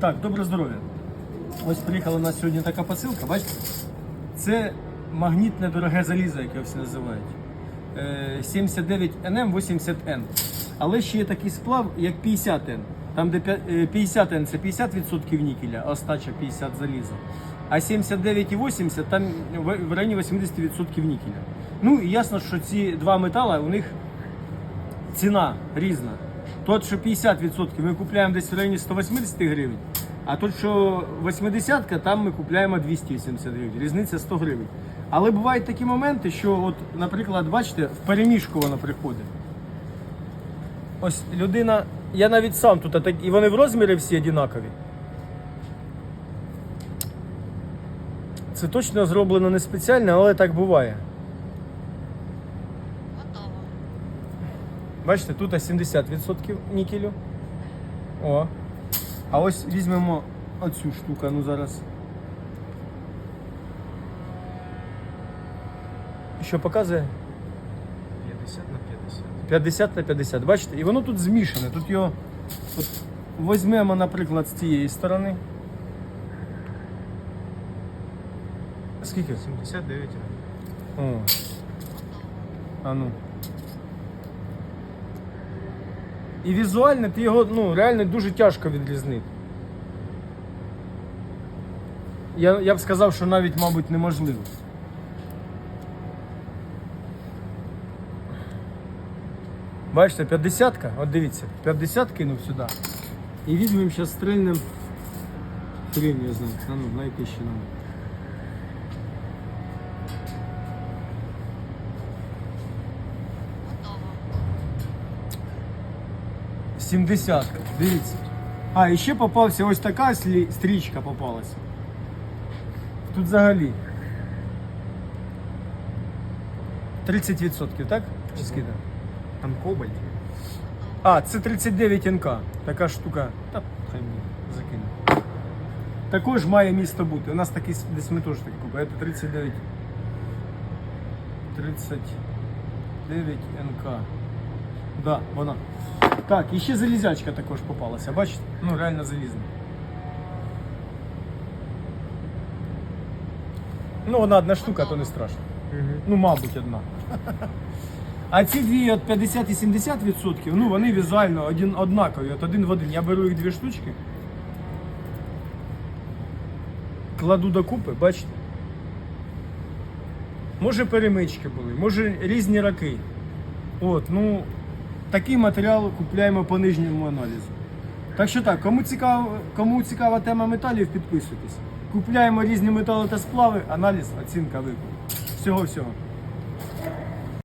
Так, добре здоров'я. Ось приїхала у нас сьогодні така посилка, бачите? Це магнітне дороге залізо, яке всі називають. Е, 79NM 80N. Але ще є такий сплав, як 50N. Там, де е, 50N це 50% нікеля, а остача 50 заліза. А 79 і 80 там в районі 80% нікеля. Ну і ясно, що ці два метали у них ціна різна. Тот, що 50% ми купуємо десь в районі 180 гривень, а тот, що 80 там ми купуємо 280 гривень. Різниця 100 гривень. Але бувають такі моменти, що, от, наприклад, бачите, в переміжку воно приходить. Ось людина, я навіть сам тут, і вони в розмірі всі однакові. Це точно зроблено не спеціально, але так буває. Бачите, тут 70% нікелю. О. А ось візьмемо оцю штуку, ну зараз. Що показує? 50 на 50. 50 на 50. Бачите? І воно тут змішане. Тут його от, візьмемо, наприклад, з цієї сторони. Скільки? 79 О. А ну. І візуально ти його ну, реально дуже тяжко відрізнити. Я, я б сказав, що навіть, мабуть, неможливо. Бачите, 50-ка, от дивіться, 50 кинув сюди. І візьмемо зараз стрільним. Хрень я знаю, а ну, знайти ще нам. 70. Дивіться. А, і ще попався ось така стрічка попалася. Тут взагалі. 30%, так? Чи скільки? Там кобальт. А, це 39 НК. Така штука. Та хай мені закину. Також має місто бути. У нас такий десь ми теж такі купили. Це 39. 39 НК. Да, вона. Так, і ще залізячка також попалася, бачите? Ну, реально залізна. Ну, вона одна штука, то не страшно. Ну, мабуть, одна. А ці дві от 50 і 70 відсотків, ну вони візуально один, однакові, от один в один. Я беру їх дві штучки. Кладу докупи, бачите? Може перемички були, може різні раки. От, ну, такий матеріал купляємо по нижньому аналізу. Так що так, кому цікава, кому цікава тема металів, підписуйтесь. Купляємо різні метали та сплави, аналіз, оцінка викупу. Всього-всього.